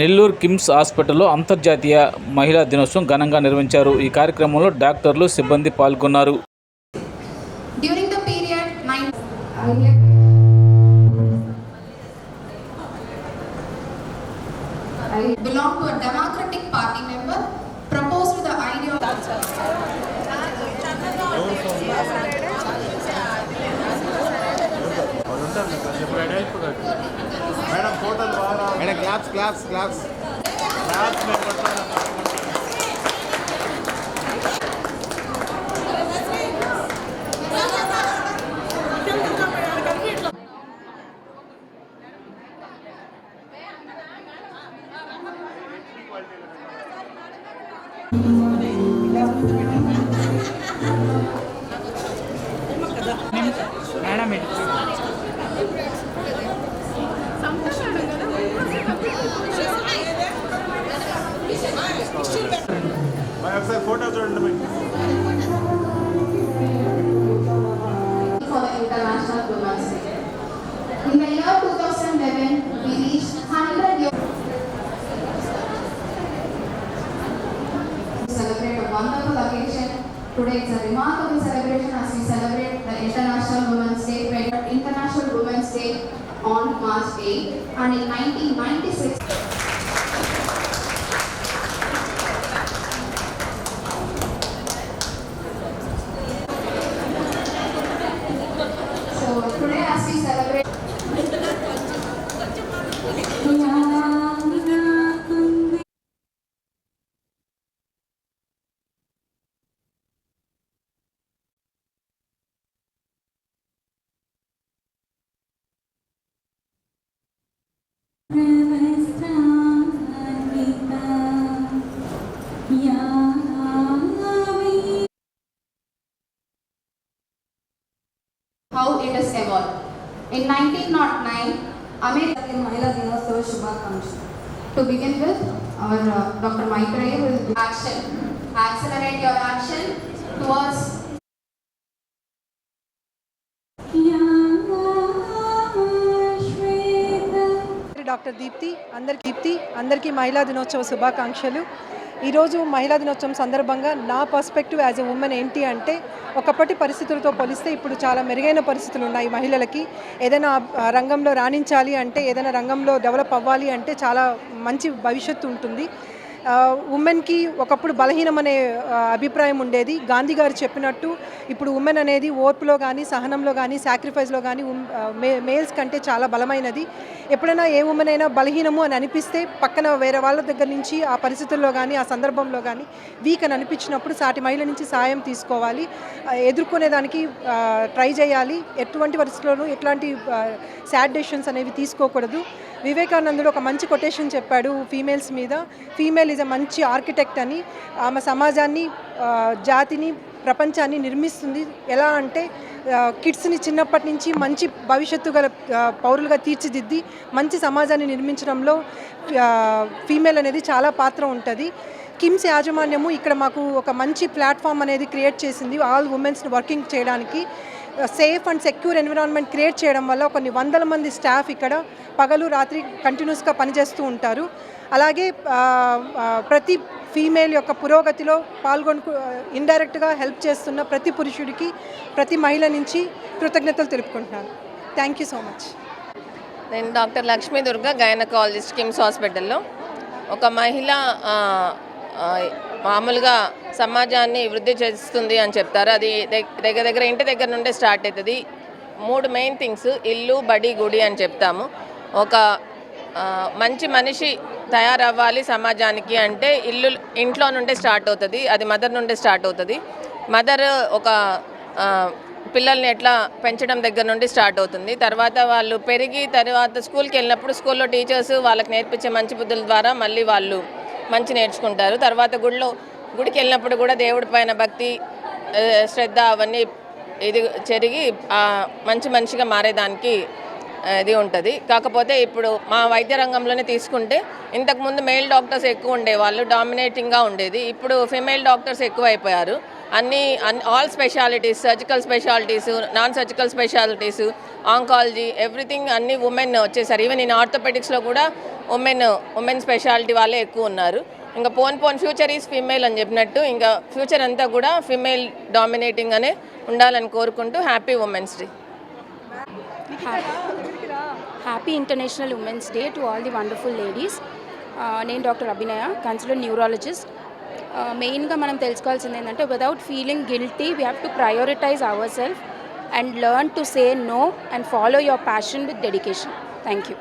నెల్లూరు కిమ్స్ హాస్పిటల్లో అంతర్జాతీయ మహిళా దినోత్సవం ఘనంగా నిర్వహించారు. ఈ కార్యక్రమంలో డాక్టర్లు సిబ్బంది పాల్గొన్నారు. Belong to a claps claps claps claps మేము In the year 2011, we reached 100 years. To celebrate a wonderful occasion. Today it's a remarkable celebration as we celebrate the International Women's Day, International Women's Day on March 8 and in 1996. So today as we celebrate How it is evolved. In 1909, American Mahila Dinasava Shubhakanksha. To begin with, our uh, Dr. Mike Ray will action. Accelerate your action towards doctor Deepti అందరికి దీప్తి అందరికీ మహిళా దినోత్సవ శుభాకాంక్షలు. ఈరోజు మహిళా దినోత్సవం సందర్భంగా నా పర్స్పెక్టివ్ యాజ్ ఎ ఉమెన్ ఏంటి అంటే ఒకప్పటి పరిస్థితులతో పోలిస్తే ఇప్పుడు చాలా మెరుగైన పరిస్థితులు ఉన్నాయి మహిళలకి. ఏదైనా రంగంలో రాణించాలి అంటే ఏదైనా రంగంలో డెవలప్ అవ్వాలి అంటే చాలా మంచి భవిష్యత్తు ఉంటుంది. ఉమెన్కి ఒకప్పుడు బలహీనం అనే అభిప్రాయం ఉండేది. గాంధీ గారు చెప్పినట్టు ఇప్పుడు ఉమెన్ అనేది ఓర్పులో కానీ సహనంలో కానీ సాక్రిఫైస్లో కానీ మేల్స్ కంటే చాలా బలమైనది. ఎప్పుడైనా ఏ ఉమెన్ అయినా బలహీనము అని అనిపిస్తే పక్కన వేరే వాళ్ళ దగ్గర నుంచి ఆ పరిస్థితుల్లో కానీ ఆ సందర్భంలో కానీ వీక్ అని అనిపించినప్పుడు సాటి మహిళ నుంచి సాయం తీసుకోవాలి. ఎదుర్కొనేదానికి ట్రై చేయాలి. ఎటువంటి పరిస్థితుల్లోనూ ఎట్లాంటి సాడ్ డెసిషన్స్ అనేవి తీసుకోకూడదు. వివేకానందుడు ఒక మంచి కొటేషన్ చెప్పాడు ఫీమేల్స్ మీద. ఫీమేల్ ఈజ్ అ మంచి ఆర్కిటెక్ట్ అని. ఆమె సమాజాన్ని జాతిని ప్రపంచాన్ని నిర్మిస్తుంది. ఎలా అంటే కిడ్స్ని చిన్నప్పటి నుంచి మంచి భవిష్యత్తు గల పౌరులుగా తీర్చిదిద్ది మంచి సమాజాన్ని నిర్మించడంలో ఫీమేల్ అనేది చాలా పాత్ర ఉంటుంది. కిమ్స్ యాజమాన్యము ఇక్కడ మాకు ఒక మంచి ప్లాట్ఫామ్ అనేది క్రియేట్ చేసింది. ఆల్ ఉమెన్స్ని వర్కింగ్ చేయడానికి. Safe and secure environment create చేయడం వల్ల కొన్ని వందల మంది స్టాఫ్ ఇక్కడ పగలు రాత్రి కంటిన్యూస్గా పనిచేస్తూ ఉంటారు. అలాగే ప్రతి ఫీమేల్ యొక్క పురోగతిలో పాల్గొను ఇండైరెక్ట్గా హెల్ప్ చేస్తున్న ప్రతి పురుషుడికి ప్రతి మహిళ నుంచి కృతజ్ఞతలు తెలుపుకుంటున్నాను. థ్యాంక్ యూ సో మచ్ నేను డాక్టర్ లక్ష్మీ దుర్గా గైనకాలజిస్ట్ కిమ్స్ హాస్పిటల్లో. ఒక మహిళ మామూలుగా సమాజాన్ని వృద్ధి చేస్తుంది అని చెప్తారు. అది దగ్గర దగ్గర ఇంటి దగ్గర నుండే స్టార్ట్ అవుతుంది మూడు మెయిన్ థింగ్స్ ఇల్లు బడి గుడి అని చెప్తాము. ఒక మంచి మనిషి తయారవ్వాలి సమాజానికి అంటే ఇల్లు ఇంట్లో నుండే స్టార్ట్ అవుతుంది అది మదర్ నుండే స్టార్ట్ అవుతుంది. మదర్ ఒక పిల్లల్ని ఎట్లా పెంచడం దగ్గర నుండి స్టార్ట్ అవుతుంది. తర్వాత వాళ్ళు పెరిగి తర్వాత స్కూల్కి వెళ్ళినప్పుడు స్కూల్లో టీచర్స్ వాళ్ళకి నేర్పించే మంచి బుద్ధుల ద్వారా మళ్ళీ వాళ్ళు మంచి నేర్చుకుంటారు. తర్వాత గుడిలో గుడికి వెళ్ళినప్పుడు కూడా దేవుడి పైన భక్తి శ్రద్ధ అవన్నీ ఇది జరిగి మంచి మనిషిగా మారేదానికి ఇది ఉంటుంది. కాకపోతే ఇప్పుడు మా వైద్య రంగంలోనే తీసుకుంటే ఇంతకుముందు మేల్ డాక్టర్స్ ఎక్కువ ఉండేవాళ్ళు డామినేటింగ్గా ఉండేది. ఇప్పుడు ఫిమేల్ డాక్టర్స్ ఎక్కువ అయిపోయారు అన్ని all specialities surgical specialities non surgical specialities oncology everything అన్ని ఉమెన్ వచ్చేసారు. ఈవెన్ ఇన్ ఆర్థోపెటిక్స్లో కూడా ఉమెన్ ఉమెన్ స్పెషాలిటీ వాళ్ళే ఎక్కువ ఉన్నారు. ఇంకా పోన్ పోన్ ఫ్యూచర్ ఈజ్ ఫీమేల్ అని చెప్పినట్టు ఇంకా ఫ్యూచర్ అంతా కూడా ఫీమేల్ డామినేటింగ్ అనే ఉండాలని కోరుకుంటూ happy women's day. Happy international women's day to all the wonderful ladies. నేను డాక్టర్ అభినయ కన్సల్టెంట్ న్యూరాలజిస్ట్. మెయిన్గా మనం తెలుసుకోవాల్సింది ఏంటంటే without feeling guilty we have to prioritise our self and learn to say no and follow your passion with dedication thank you